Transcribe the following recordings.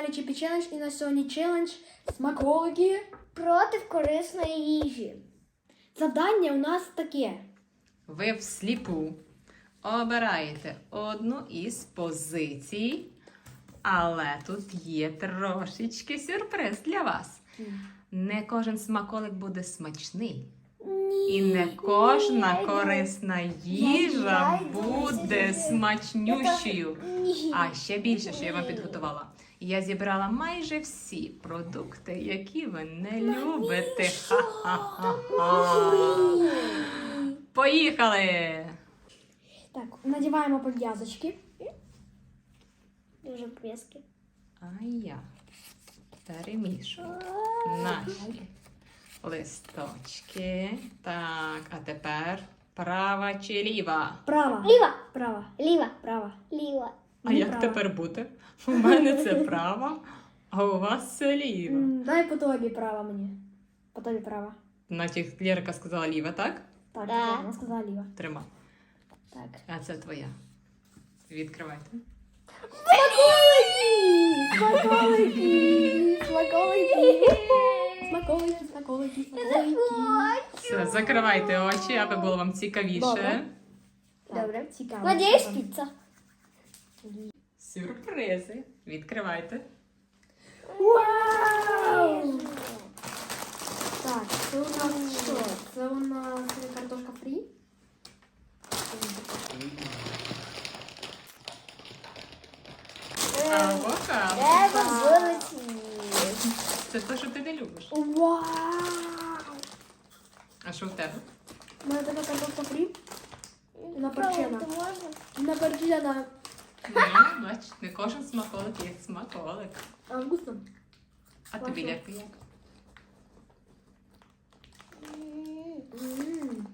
каналі Чіпі Челендж і на сьогодні челендж смаколики. Проти корисної їжі. Завдання у нас таке. Ви всліпу обираєте одну із позицій, але тут є трошечки сюрприз для вас. Не кожен смаколик буде смачний. І не кожна корисна їжа йду буде сюди. смачнющою. Ні. А ще більше, що я вам підготувала. Я зібрала майже всі продукти, які ви не любите. Ха-ха-ха-ха. Поїхали! Так, надіваємо пов'язочки. Дуже близькі. А я перемішую наші листочки. Так, а тепер права чи ліва? Права. Ліва. Права. Ліва. Права. Ліва. А як права. тепер бути? У мене це права, а у вас це ліва. М, Дай по тобі права мені. По тобі права. Значить, Лєрка сказала ліва, так? Так, Да. вона сказала ліва. Тримай. Так. А це твоя. Відкривайте. Смаколики! Смаколики! Смаколики, смаколики, смаколики. Все, закривайте очі, аби було вам цікавіше. Добре. Цікаво. Надіюсь, цікаво. піца. Сюрпризи. Відкривайте. Вау! Так, це у нас що? Це у нас картошка фрі. Авокадо. Треба вилетіти. Це те, що ти не любиш. Вау! А що в тебе? У мене така картошка фрі. Наперчена. Правда, можна? Наперчена. Ну, бач, не кожен смаколик є смаколик. А вкусно? А тобі як? М.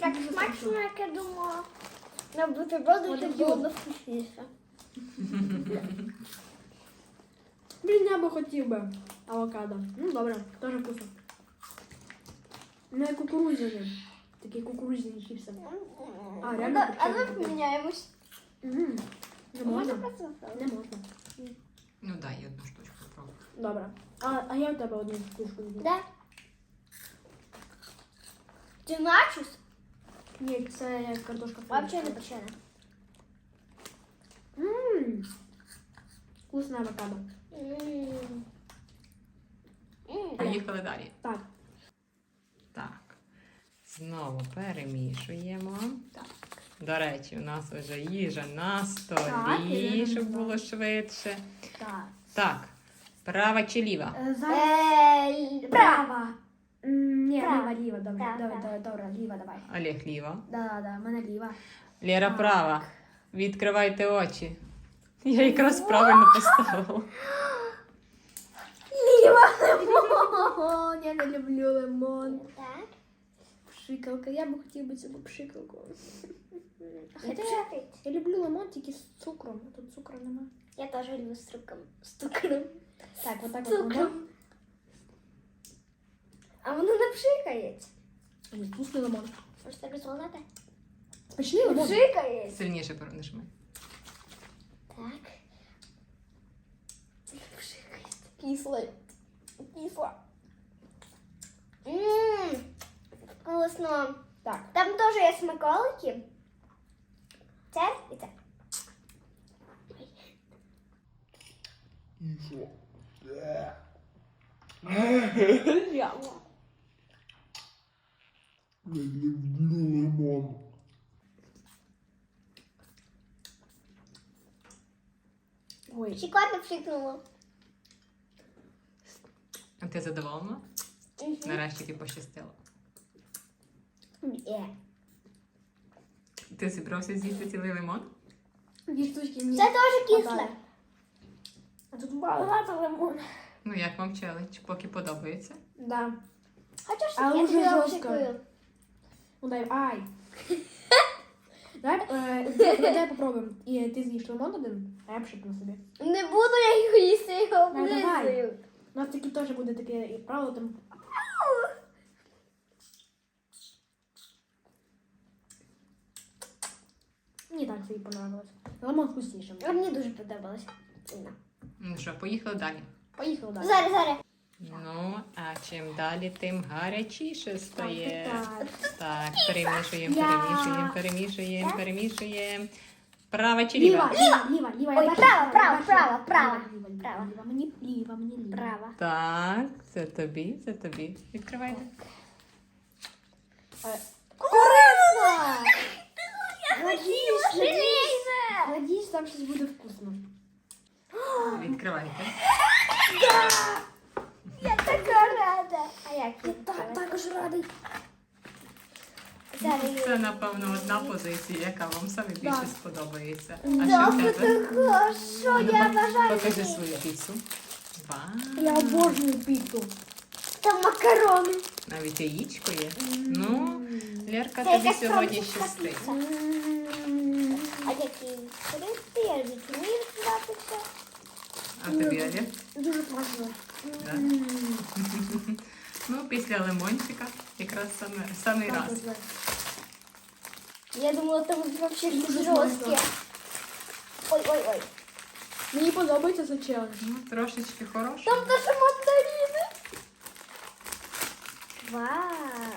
Так смачно, як я думала. На бутерброди це було вкусніше. Блін, я би хотів би авокадо. Ну, добре, теж вкусно. Ну, як кукурудзяні. Такі кукурудзяні чіпси. А, реально А прикольно поміняємось. М, Не можна. просто Не можна. Ну дай я одну штучку попробую. Добре. А, а я у тебе одну штучку візьму. Да. Ти начос? Ні, це картошка фрі. Вообще не печене. Ммм. Вкусне авокадо. М. М. Поїхали далі. Так. Так. Знову перемішуємо. Так. До речі, у нас вже їжа на Так, столі, Ірина щоб було швидше. Так. Так, права чи ліва? Е, Зараз Е, права. М, Ні, Права. ліва, ліва, добре. Так, Добре, так. добре, добре, ліва, давай. Олег ліва. Да, да, да, в мене ліва. Так. права. Відкривайте очі. Я якраз правильно поставила. Ліва лимон. Я не люблю лимон. Так. Пшикалка. Я би хотів би цю пшикалку. А ти як? Я люблю лимон тільки з цукром. а Тут цукру нема. Я теж люблю з цукром. З цукром. Так, отак З от лимон. цукром. А воно не пшикається. Ой, Вкусний лимон. Може тебе золоте? Смачний лимон. Пшикається. Сильніше нажми. Так. Пшикається. Кисло. Кисло. Ммм. Вкусно. Так. Там теж є смаколики. Це і це. Я люблю лимон. Ой. Шоколадно пшикнуло. А ти задоволена? Нарешті тобі пощастило. Є. Ти зібрався з'їсти цілий лимон? Дві штучки мені. Це теж кисле. хватає. А тут багато лимону. Ну як вам челендж? Поки подобається? Да. Хочеш, Але я дуже тобі жорстко. обшикую? Ну дай. Ай. Давай, е, давай, давай попробуємо. І ти з'їш лимон один, а я пшикну собі. Не буду я його їсти, я його давай. облизую. У нас таки теж буде таке і правило там. Мені так собі понравилось. Лимон вкусніше. А Мені дуже подобалось. Ну що, поїхали далі. Поїхали далі. Зараз, зараз. Ну, а чим далі, тим гарячіше стає. Так, Так, перемішуємо, перемішуємо, перемішуємо, перемішуємо. Права чи Ліва, ліва? ліва, ліва, ліва. Ой, права, права, права, права, права. Ліва, мені ліва, мені ліва. Права. Так, це тобі, це тобі. Відкривайте. Корисно! Надіюсь, надіюсь. Надіюсь, там щось буде вкусно. Відкривайте. Я така рада. А як Я так, також радий. Зараз. Це, напевно, одна позиція, яка вам саме більше сподобається. А Да, що в тебе? хорошо, Ну, я пок- бажаю. Покажи свою піцу. Вау. Я обожнюю піцу. Там макарони. Навіть яєчко є. Ну, Лерка тобі сьогодні щастить. А які відкрити, я ж не вмію відкриватися. А тобі, Олег? Дуже смачно. Да? Ну, після лимончика якраз саме, самий раз. Я думала, там вообще Дуже щось смачно. жорстке. Ой, ой, ой. Мені подобається цей челендж. Ну, трошечки хороше. Там даже мандарини. Вау.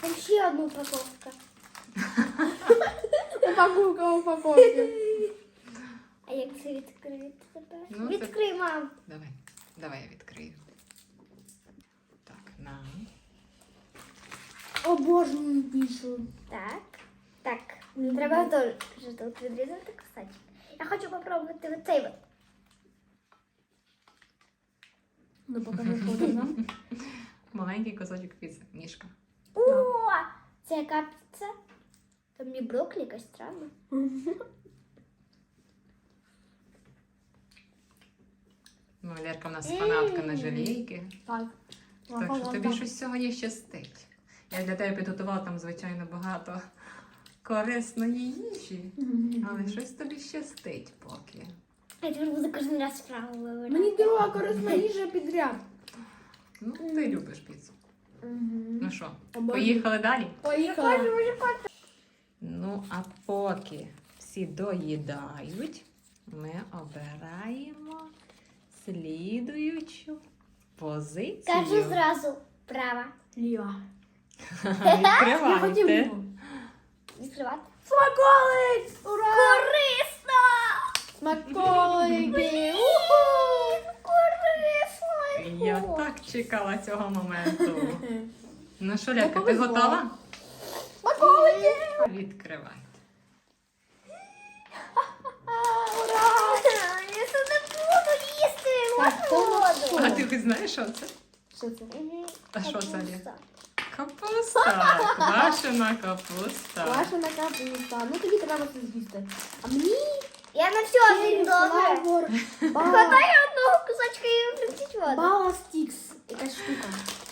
Там ще одна упаковка. Упаковка, упаковки. А як це відкрити тепер? Ну, це- Відкрий, мам. Давай, давай я відкрию. Так, на. Обожнюю піцу. Так. Так. Треба теж тут відрізати кусочок. Я хочу попробувати оцей от. Ну, покажи, що там нам. Маленький кусочок піци. Ніжка. О, це яка піца? Там не брокколі, якась странна. Ну, Лерка в нас фанатка на желейки. Так. Так що тобі щось сьогодні щастить. Я для тебе підготувала там, звичайно, багато корисної їжі, але щось тобі щастить поки. Я тепер буду кожен раз справу вибирати. Мені друга корисна їжа підряд. Ну, ти любиш піцу. Ну що, поїхали далі? Поїхала. Ну, а поки всі доїдають, ми обираємо слідуючу позицію. Кажу зразу права. Ліва. Відкривайте. Відкривати. Смаколик! Ура! Корисно! Смаколики! Корисно! Я так чекала цього моменту. Ну що, Лерка, ти готова? Смаколики! Відкривай. Ура! Я це не буду їсти! Так, то Можна А воду! ти хоч знаєш, що це? Що це? Мгм. А що це є? Капуста. Капуста. Квашена капуста. Ваша на капуста. Ну тобі треба це з'їсти. А мені Я на все один добре. флавор. Хватай одного кусочка і виключить воду. Баластікс. Якась штука.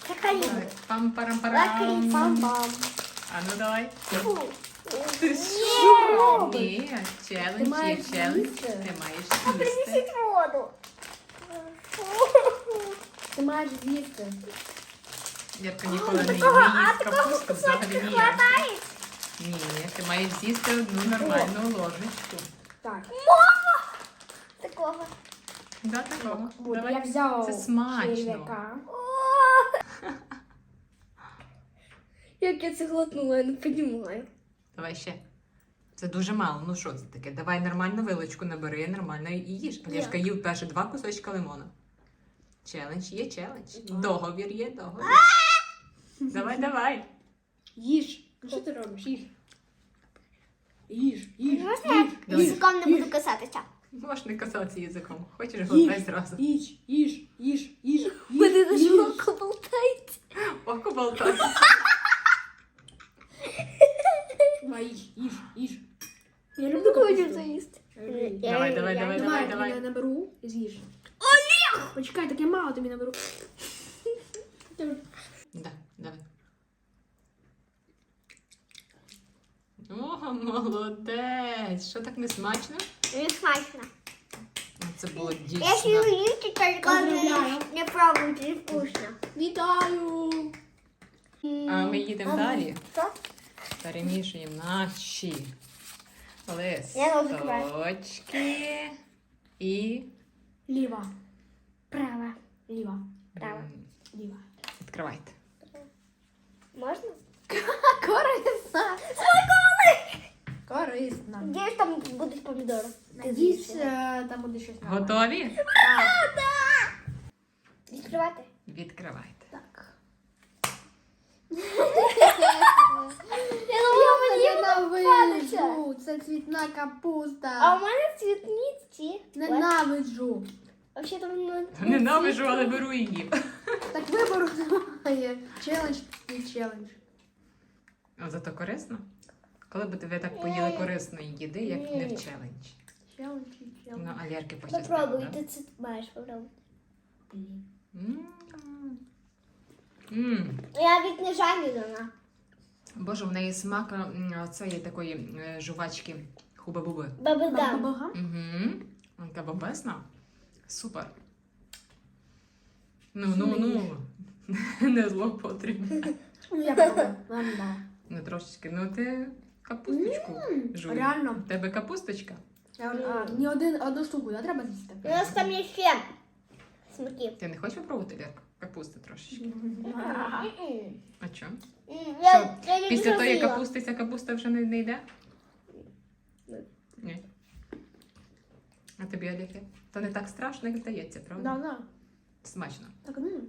Це калібр. пам парам парам Пам-пам. А ну давай. Ти що? Ні, Ти челендж є маєш челендж. їсти. Ти маєш їсти. Принесіть воду. Ти маєш з'їсти. Ярко ніколи не їсть такого капусту взагалі кусочка ніяк. хватає? Ні, ти маєш з'їсти одну нормальну ложечку. Так. Такого. Да, такого. От, я Давай. взяла Це смачно. черв'яка. О, Як я це глотнула, я не розумію. Давай ще. Це дуже мало. Ну що це таке? Давай нормальну вилочку набери, нормально і їж. Олєшка їв перше два кусочка лимона. Челендж є челендж. Договір є договір. Давай, давай. Їж. Ну що ти робиш? Їж. Їж, їж, Можна я Давай. язиком не буду касатися? Можеш не касатися язиком. Хочеш Їж. глотай зразу. їж, їж, їж, їж, їж. Мене даже око болтається. Око болтай. Давай, їж, їж, їж. Я люблю капусту. їсти. Люблю Давай, давай, давай, я- давай, Давай, давай. я наберу і з'їж. Олег! Почекай, так я мало тобі наберу. Да, давай. О, молодець. Що так не смачно? Не смачно. Ну, Це було Я дійсно. ще їсти тільки Поздравляю. не пробуйте, не вкусно. Вітаю! А ми їдемо далі. Що? Перемішуємо наші листочки і Ліва. Права. Ліва. Права. Ліва. Відкривайте. Можна? Корисна. Корисна. Де ж там будуть помідори? Надіюсь, е, там буде щось. нове. Готові? Відкривати? Відкривайте. Так. Я мені Ненавиджу. Це цвітна капуста. А у мене цвітниці. Ненавиджу. Вообще там ну, Ненавижу, але беру її. Так вибору немає. Челендж і челендж. А зато корисно. Коли б ви так поїли корисної їди, як не в челендж. Челендж і челендж. Ну, а Лєрки пощастило, Попробуй, да? ти це маєш попробувати. М. М. Я від нежані дана. Боже, в неї смак цієї такої е, жувачки хуба-буби. Бабага? Угу. Така бомбесна. Супер. Ну, ну, ну. Не зло потрібно. Ну. Ну, трошечки. Ну, ти капусточку жуй. Реально. В тебе капусточка? Ні один, одну штуку, да, треба з'їсти? У нас там є ще смаки. Ти не хочеш попробувати Лєрка? Капусти трошечки. А чо? Що, Після тої капусти ця капуста вже не, не йде? Ні. Ні. А тобі, Олег, то не так страшно, як здається, правда? Да, да. Смачно. Так, ну,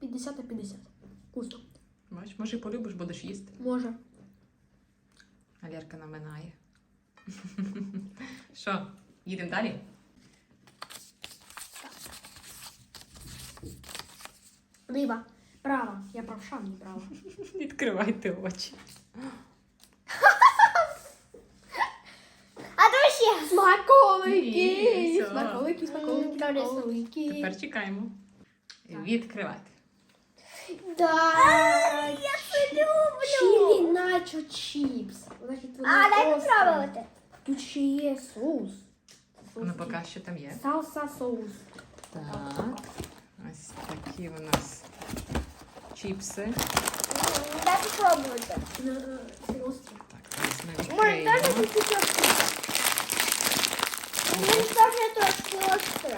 50 на 50. Вкусно. Бач, може, і полюбиш, будеш їсти. Може. А Лєрка наминає. Що, їдемо далі? Ліва. Права. Я правша, не права. Відкривайте очі. А то ще. Смаколики! Ні, все. Смаколики, смаколики, М, смаколики. Тепер чекаємо. Відкривати. Да. Я це люблю. Чилі начо чіпс. Значить, вони А, дай острі. попробувати. Тут ще є соус. Соус. Ну, поки що там є. Салса соус. Так. Ось такі у нас чіпси. Дай. Ну, острі. Так, ось ми Може, теж відкриємо. такі трошки. Мені теж трошки остро.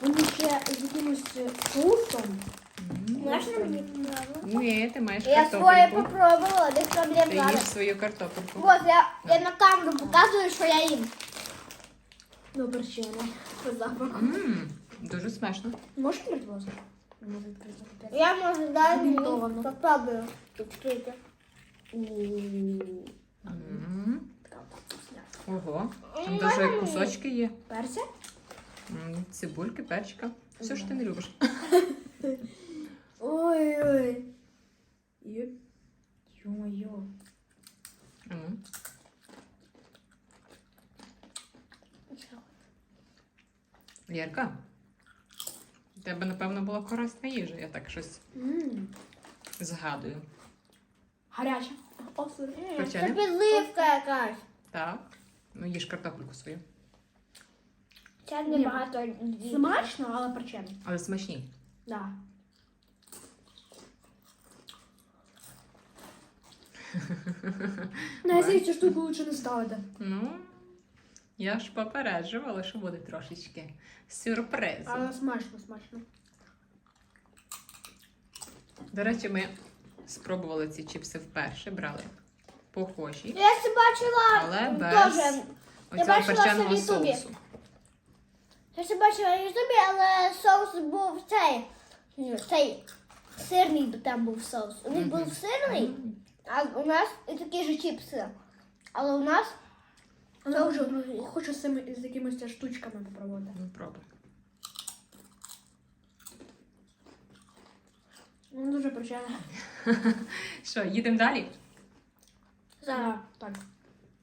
Вони ще з якимось соусом. Можна мені попробувати? Ні, ти маєш Я своє картопельку. попробувала, без проблем Ти зараз. свою картопельку. Вот, я, я на камеру показую, що я їм. Ну, перчене. По запаху. Мм, дуже смачно. Можеш відкрити, Я можу дати попробую. Відкрити. Ого, там даже кусочки є. Перця? Цибульки, перчика. Все, що ти не любиш. Ой-ой. Єп. Ё-моё. Тебе, напевно, була корисна їжа, я так щось М, згадую. Гаряча. Перчене? Це підливка якась. Так. Ну, їж картопельку свою. Це Ні. небагато. Смачно, але перчене. Але смачні. Да. На я цю штуку лучше не ставити. Ну, я ж попереджувала, що буде трошечки сюрпризу. Але смачно, смачно. До речі, ми спробували ці чіпси вперше, брали похожі, Я це бачила але без теж. оцього бачила це в перченого Ютубі. соусу. Я це бачила в Ютубі, але соус був цей. ну, Цей сирний б там був соус. У них був сирний, а у нас і такі ж чіпси. Але у нас Але вже вже- хочу з, цими, з якимись штучками попробувати. Ну, пробуй. Ну, дуже перчене. Що, їдемо далі? Да, так.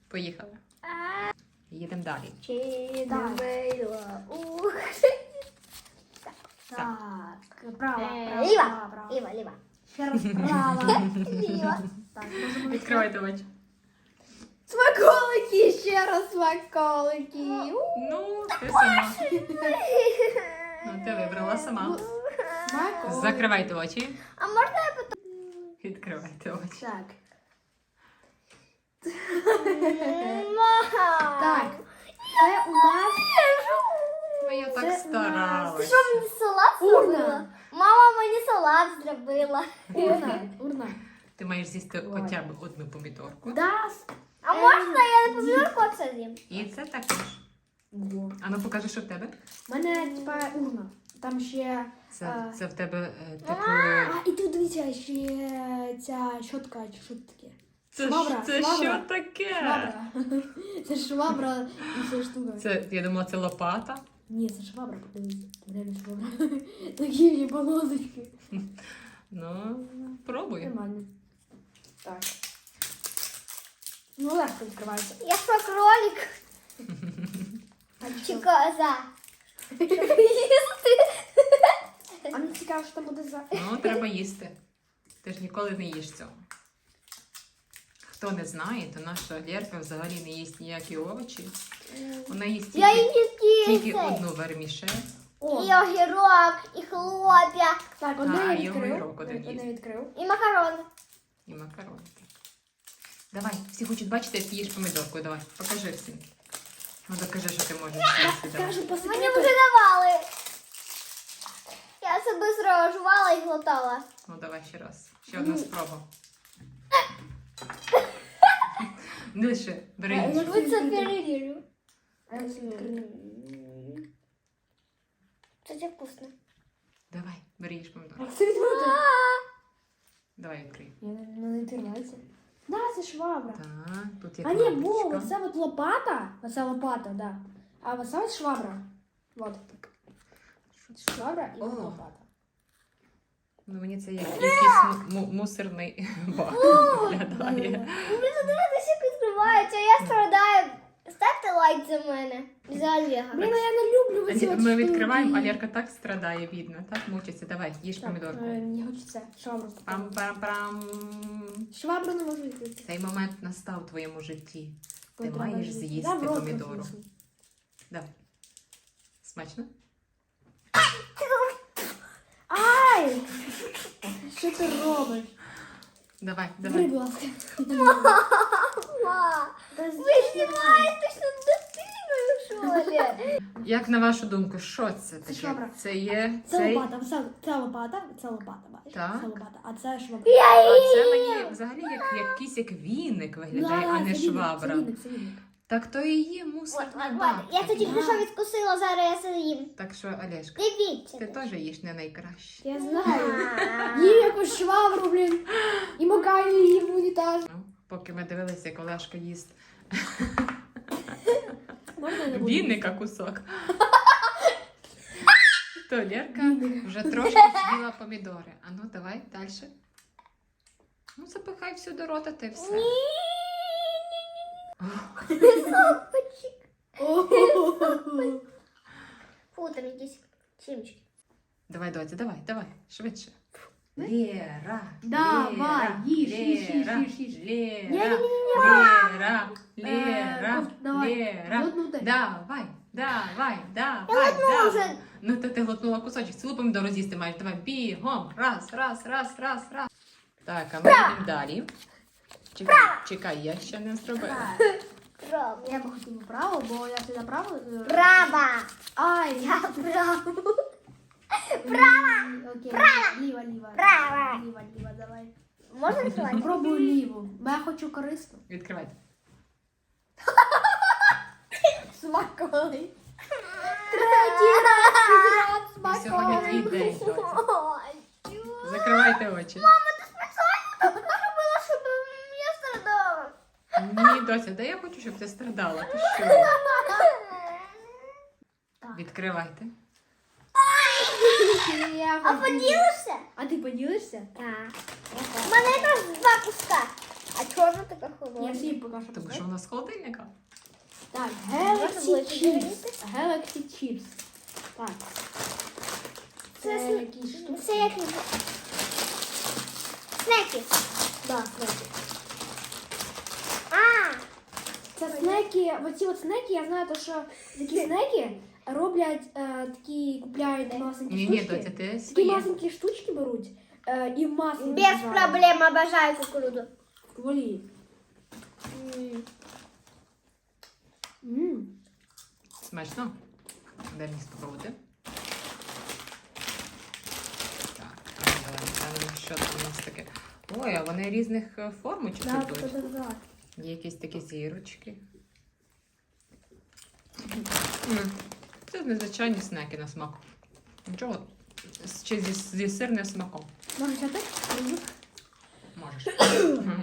Поїхали. Їдемо далі. чи не Так. вийла. Ух. Так, право, Е, ліва. право. Ліва, ліва. Ще раз право. Ліва. Так, можемо Відкривайте очі. Смаколики, ще раз смаколики. Ну, ти сама. Ну, ти вибрала сама. Смаколики. Закривайте очі. А можна я потім? Відкривайте очі. Так. Так. Це у нас Твоя так Ти старалась. що мені салат Урна. зробила? Мама мені салат зробила. Урна, урна. Ти маєш з'їсти хоча б одну помідорку. Да. А можна я не помідорку це з'їм? І це також. Во. А ну покажи, що в тебе. У мене типа урна. Там ще. Це, А. це в тебе е, типу. А, і тут дивіться, ще ця щотка, чи що це таке? Це, швабра, це швабра. що таке? Швабра. Це швабра і ця штука. Це, я думала, це лопата. Ні, це швабра, подивіться. Це реально швабра. Такі мені полосочки. Ну, пробуй. Нормально. Так. Ну, легко відкривається. Я що, кролик А чи коза? А мені цікаво, що там буде за. Ну, треба їсти. Ти ж ніколи не їш цього. Хто не знає, то наша Лєрка взагалі не їсть ніякі овочі. Вона їсть Я тільки, їм тільки одну вермішель. О, І огірок, і хлоп'я, так, одне А, я і відкрив. огірок один Одне їсть. відкрив. і макарони. І макаронки. Давай, всі хочуть бачити, як ти їш помідорку. Давай, покажи всім. Ну, докажи, що ти можеш. Давай. Скажу по Мені секрету. вже давали. Я себе зрожувала і глотала. Ну, давай ще раз. Ще одна спроба. Не лише, бери іншу. як це перевірю. Це це вкусно. Давай, бери їж помідорку. Це? Давай відкрий. Я ну, не відкривається. Да, це швабра. Так, тут є А ні, бо кнопочка. оце от лопата. Оце лопата, да. А оце от швабра. Вот. Швабра і О. лопата. Ну, мені це як якийсь му- му- мусорний бак виглядає. Мені подивитися, як відкривається, я страдаю. Ставте лайк за мене. За Олега. Блін, я не люблю оці от Ми штуки. відкриваємо, а так страдає, видно, так мучиться. Давай, їж Так, помідорку. е, Мені хочеться швабру. Пам-пам-пам. Швабру не можу відкрити. Цей момент настав в твоєму житті. Ти Треба маєш жити. з'їсти в рот помідору. посунь. Давай. Смачно? Ай! Що ти робиш? Давай, давай. будь ласка. Ма, Та Ви з'їж знімаєте що дитиною, що ли? Як на вашу думку, що це таке? швабра. Це є Це цей. лопата, це, це лопата, це лопата, бачиш? Так. Це лопата, а це швабра. А це мені взагалі як якийсь як віник виглядає, Да, а не це віник, швабра. Це віник, це віник. Так то і є От, мусорний от, от. Я тоді Да. що відкусила, зараз я це їм. Так що, Олешка, Дивіться. ти теж їш не найкраще. Я знаю. Їм якусь швабру, блін. І макаю її в унітаз. Поки ми дивилися, як Олешка їсть Можна я не буду? вінника кусок. То Лєрка вже трошки з'їла помідори. А ну давай далі. Ну, запихай всю до рота, ти все. О-хо-хо-хо. Фу, там якісь чимчики. Давай, доця, давай, давай, швидше. Лєра, Давай, їж, їж, їж, їж, їж. Лєра, Лєра, Лєра, Е, давай, Давай, давай, давай, давай. Ну, то ти глотнула кусочок, цілу помідору з'їсти маєш. Давай, бігом, раз, раз, раз, раз, раз. Так, а ми йдемо далі. Чекай, чекай, я ще не зробила. Право. Я би хотіла право, бо я сюди право. е, Право. Ай, Я право. Право. Окей. Ліва, ліва. Право. Ліва, ліва, давай. Можна відкривати? Попробую ліву, бо я хочу корисну. Відкривайте. Смаковий. Третій раз І сьогодні твій смаковий. день, доця. Закривайте очі. Мама, ти спеціально так робила, щоб я страдала. Ні, доця, да я хочу, щоб ти страдала. Ти що? Відкривайте. Я А хочу- поділишся? А ти поділишся? Так. У мене якраз два куска. А чорна така Я холодна. всі поки що Тому що у нас холодильника. Так, Можна Galaxy ближче Chips. подивитися? Galaxy Chips. Так. Це Це сн- якісь штуки. Це як снеки. Да, снеки. А, Це снеки, оці от снеки, я знаю, то, що такі снеки роблять е, такі, купляють маленькі Ні, ні, штучки. доця, ти Такі своє. маленькі штучки беруть е, і в маслі без нарізають. проблем обожаю кукурудзу. В олії. М. Смачно? Дай мені спробувати. Так, ну, давай глянемо, що там у нас таке. Ой, а вони різних е, формочок Да, ідуть. да, да, да. Є якісь такі зірочки. М, Це незвичайні снеки на смак. Нічого. Чи зі, зі сирним смаком. Може взяти? Можеш.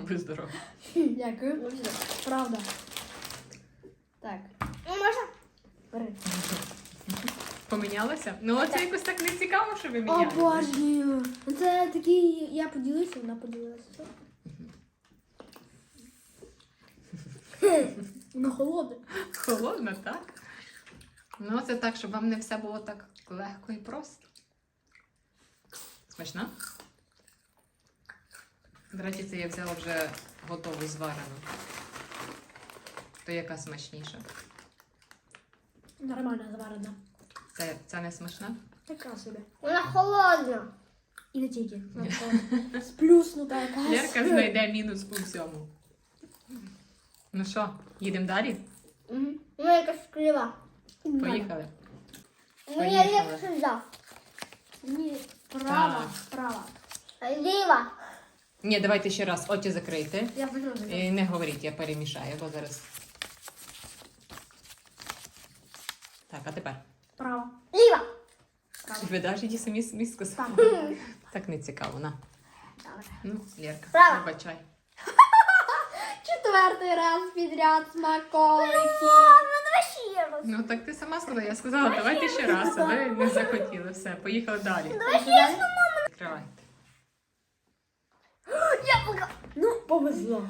Будь здоров. Дякую. Правда. Так, Ну, можна? бери. Помінялося? Ну, оце якось так не цікаво, що ви О, міняєте. боже. Це такий, я поділюся, вона поділилася. Воно холодне. Холодно, так? Ну, це так, щоб вам не все було так легко і просто. Смачно? До речі, це я взяла вже готову зварену. То яка смачніша? Нормально заварена. Це, це не смачна? Така собі. Вона холодна. І не тільки. Вона Сплюснута якась. Лерка знайде мінус по всьому. Ну що, їдемо далі? Угу. Ну, якась крива. Поїхали. Ну, я Поїхали. ліпше взяв. Ні, права, права. Ліва. Ні, давайте ще раз очі закрийте. Я почну І не говоріть, я перемішаю, бо зараз. Так, а тепер. Права. Ліва. Ви навіть ті самі сказали. Так не цікаво, на. Добре. Ну, Лерка, Права. вибачай. Четвертий раз підряд смаколики. Ну, ще раз. Ну так ти сама сказала, я сказала, давайте ще раз, а ви не захотіли. Все, поїхали далі. Давай ще раз. Відкривайте. Яблуко. Ну, повезло.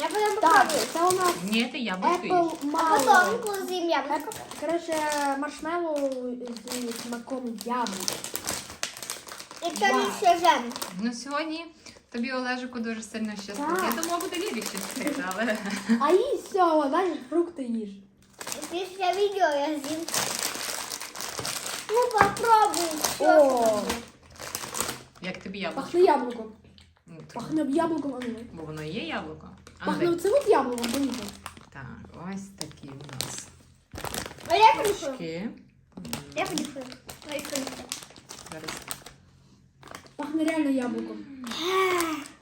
Я потім Так, попробую. це у нас Ні, яблучко їж. Apple А Mango. потім з'їм яблуко. Коротше, маршмеллоу з смаком яблук. І там ще жем. Ну сьогодні тобі Олежику дуже сильно щастить. Так. Я думала, буде Лілі щастити, але А їй все, далі фрукти їж. Після відео я з'їм. Ну, попробуй. Що О. там як тобі яблуко? Пахне яблуком. Ну, то- Пахне яблуком, а не. Бо воно є яблуко. А ну, Пахне дай. оце от яблуком, понюхай. Так, ось такі у нас А я шки. Я понюхаю. Зараз. Пахне реально яблуком.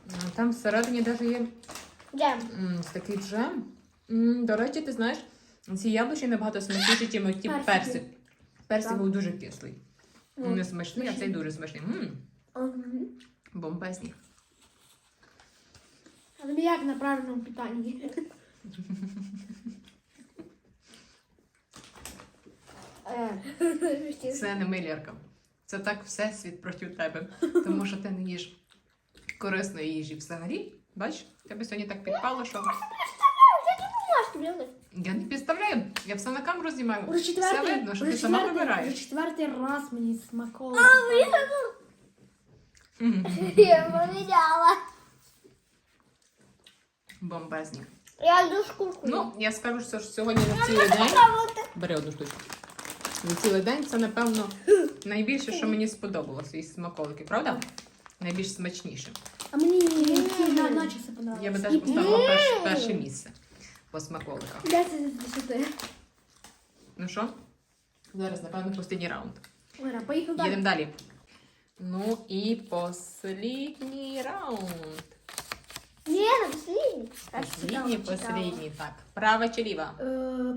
Ну, Там всередині навіть є Джем. м, такий джем. М, До речі, ти знаєш, ці яблучі набагато смачніші, ніж ті Персики. персик. Персик Так. був дуже кислий. Ну, Не смачний, а цей дуже смачний. М, Мгм. Бомбезні. А тобі як на правильному питанні? Е, Це не милярка. Це так всесвіт проти тебе. Тому що ти не їш корисної їжі взагалі. Бач, тебе сьогодні так підпало, що я не підставляю. Я все на камеру знімаю. Уже Все видно, що ти сама вибираєш. Вже четвертий раз мені смаколики. Мгм. Я поміняла. Бомбезні. Я йду шкурку. Ну, я скажу, що сьогодні на цілий день. Бери одну штучку. Цілий день це, напевно, найбільше, що мені сподобалося із смаколики, правда? Найбільш смачніше. А мені на начоси понравились. Я би навіть поставила перше, перше місце по смаколиках. 10 з 10. Ну що? Зараз, напевно, останній раунд. Ора, поїхали далі. Їдемо далі. Ну і послідній раунд. Ні, не послідній. Послідній, послідній. Так. Права чи ліва? Е,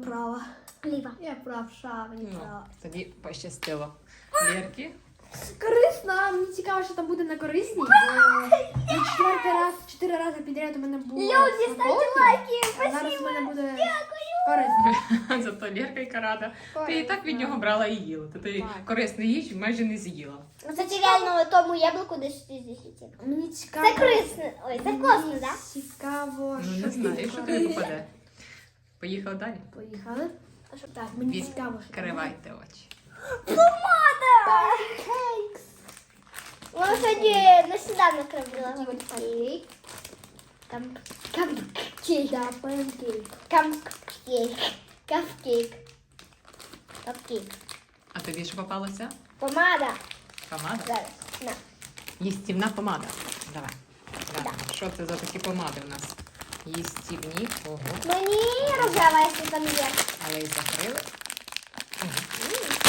права. Ліва. Я правша, мені Ну, права. тоді пощастило. Лірки. Корисна, мені цікаво, що там буде на корисній. бо Я четвертий раз, чотири рази підряд у мене було Люди, ставте лайки. а зараз у мене буде. Зато Лірка яка рада. Ти і так від нього брала і їла. То ти Так. корисної їжі майже не з'їла. Ну, Це реально тому яблуку десь з 10. Мені цікаво. Це корисне. Ой, це класно, Мені так? Цікаво, Ну що не знаю, що тобі попаде. Поїхали далі. Поїхали. Так, мені цікаво, що. Відкривайте очі. Помада! Вона сьогодні на сніданок робила. Капкейк. Там капкейк. Да, панкейк. Капкейк. Капкейк. Капкейк. А тобі що попалося? Помада. Помада? Зараз. На. Їстівна помада. Давай. Давай. Що це за такі помади у нас? Їстівні. Ого. Мені рожева, якщо там є. Але і закрили.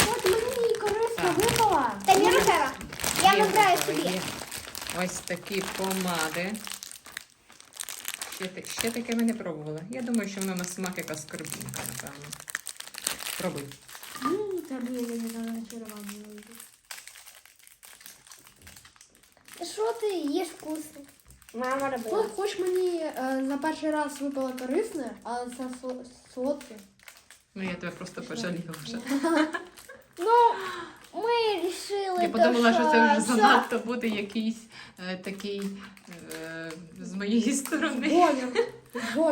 От мені корисно випала. Та не рожева. Я в собі. Ось такі помади. Ще, ще таке ми не пробували. Я думаю, що воно на смак якась скорбінка, напевно. Пробуй. Ну, це буде я не знаю, очарування. Що ти їш вкусно? Мама робила. хоч мені е, за перший раз випало корисне, але це сол- солодке. Ну, я тебе просто пожаліла вже. Ну, ми рішили, Я то, подумала, що це вже занадто буде якийсь е, такий е, з моєї сторони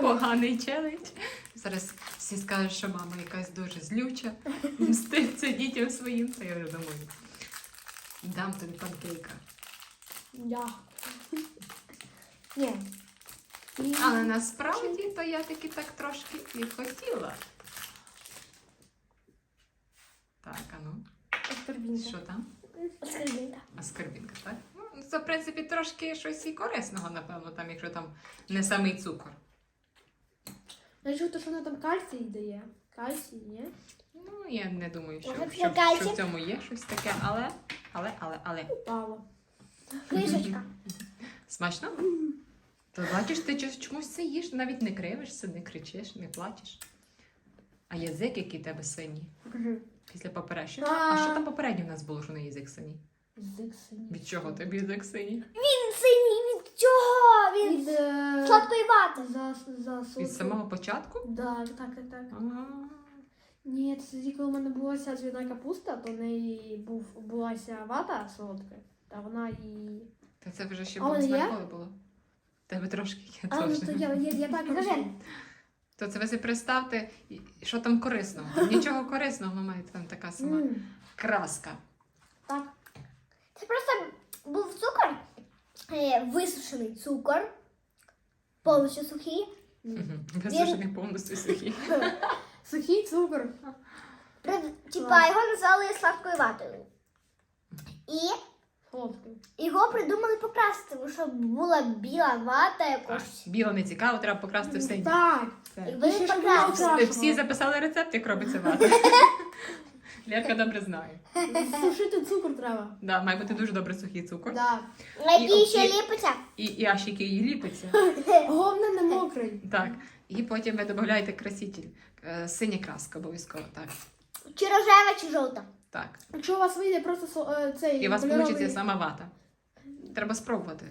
поганий челендж. Зараз всі скажуть, що мама якась дуже злюча, мститься дітям своїм, то я вже думаю. Дам тобі панкейка. Я. Ні. І- Але насправді то я таки так трошки і хотіла. Так, а ну, Оскорбінка. що там? Скарбінка. Аскорбінка, так? Ну, це, в принципі, трошки щось і корисного, напевно, там, якщо там не самий цукор. Я чув, що вона там кальцій дає. Кальцій, ні? Ну, я не думаю, що, що, що кальцій? в цьому є щось таке, але, але, але, але. Пало. Книжечка. Смачно? То бачиш, ти чомусь- це їш, навіть не кривишся, не кричиш, не плачеш. А язик, який в тебе синій, після попереднього. А. Що там попередньо в нас було, що на язик синій? Язик синій. Від чого тобі язик синій? Він синій від чого? Він Від, е, сладкої вати. за, за Від самого початку? Да, так, так, так. Ага. Ні, це тоді, коли в мене була ця цвітна капуста, то в неї був, була ця вата солодка, та вона і... Та це вже ще А було воно є? було. Тебе трошки є А, ну теж. то я, я, я так кажу. То це ви собі представте, і- що там корисного. Там нічого корисного немає, там така сама М, краска. Так. Це просто був цукор, е, висушений цукор, повністю сухий. Мгм. Висушений повністю сухий. Сухий цукор. При- Типа його назвали сладкою ватою. І Солодкий. його придумали покрасити, тому що була біла вата А, якось. Біло не цікаво, треба покрасти все. Так. Все. І ще ж покрасили. Всі, всі записали рецепт, як робиться вата. Лерка добре знає. Сушити цукор треба. Да, має бути дуже добре сухий цукор. Да. На І- ще і- ліпиться. І, і аж який її ліпиться. Головне не мокрий. Так. І потім ви додаєте краситель. Е, Синя краска обов'язково. Так. Чи рожева, чи жовта. Так. Якщо у вас вийде просто е, цей І у вас кольоровий- вийде сама вата. Треба спробувати.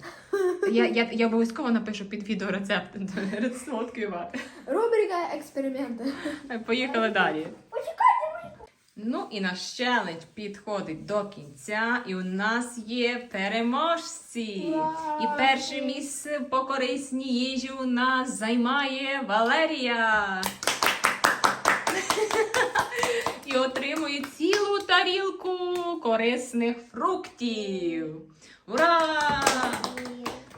Я, я, я обов'язково напишу під відео рецепт солодкої вати. Рубрика експерименти. Поїхали далі. Ну і наш челендж підходить до кінця, і у нас є переможці. Вау! І перше місце по корисній їжі у нас займає Валерія. І отримує цілу тарілку корисних фруктів. Ура!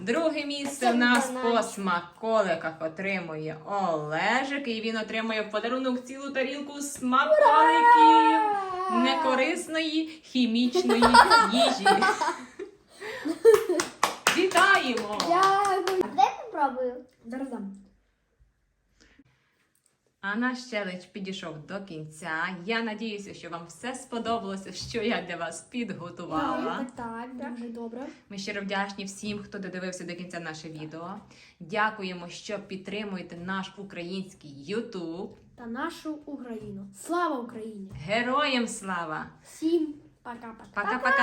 Друге місце в нас по смаколиках отримує Олежик, і він отримує в подарунок цілу тарілку смаколиків некорисної хімічної їжі. Вітаємо! Дякую. Дай попробую. Зараз дам. А наш челендж підійшов до кінця. Я надіюся, що вам все сподобалося, що я для вас підготувала. Так, так, дуже добре. Ми щиро вдячні всім, хто додивився до кінця наше відео. Дякуємо, що підтримуєте наш український Ютуб. Та нашу Україну. Слава Україні! Героям слава! Всім пока-пока. Пока-пока!